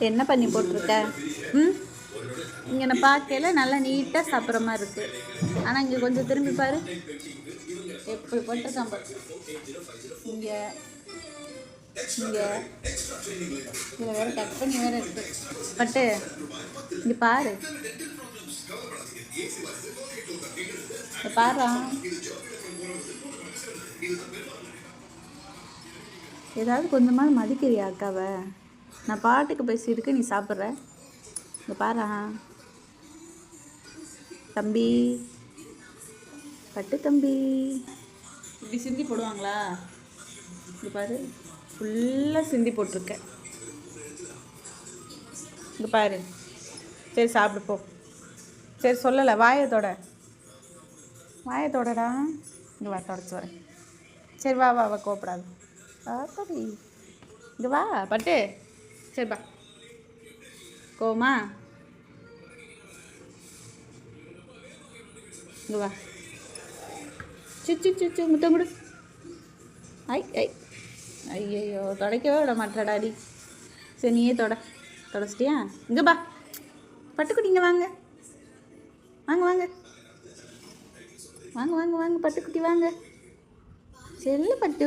என்ன பண்ணி போட்டிருக்க? ம்? இங்கே நான் பார்க்கல நல்லா நீட்டாக சாப்பிட்ற மாதிரி இருக்குது ஆனால் இங்கே கொஞ்சம் திரும்பி பாரு. எப்படி போட்ட சாம்பார் இங்கே இங்கே. இதில் வேறு கட் பண்ணி வேறு இருக்கு. பட்டு இங்கே பாரு. பாரு. ஏதாவது கொஞ்சமாக மதிக்கிறியா அக்காவை? நான் பாட்டுக்கு பேசியிருக்கு நீ சாப்பிட்ற? இங்கே பாரா தம்பி. பட்டு தம்பி. இப்படி சிந்தி போடுவாங்களா? இங்கே பாரு. ஃபுல்லாக சிந்தி போட்டிருக்க. இங்கே பாரு. சரி சாப்பிடு போ. சரி சொல்லலை வாயத்தோட வாயத்தோடடா இங்கே வா தொடச்சி வரேன். சரி வா வா வா கோப்படாது ஆத்தாடி இங்கே வா. பட்டு. சரி பா கோமா இங்கே வா சுச்சு சுச்சு முத்தம் கொடு ஐ ஐ ஐயையோ தொடக்கவே விட மாட்டடாடி சரி நீயே தொட. தொடச்சிட்டியா இங்கே பா பட்டுக்குட்டி இங்கே வாங்க. வாங்க வாங்க. வாங்க வாங்க வாங்க. பட்டுக்குட்டி வாங்க. செல்லு பட்டு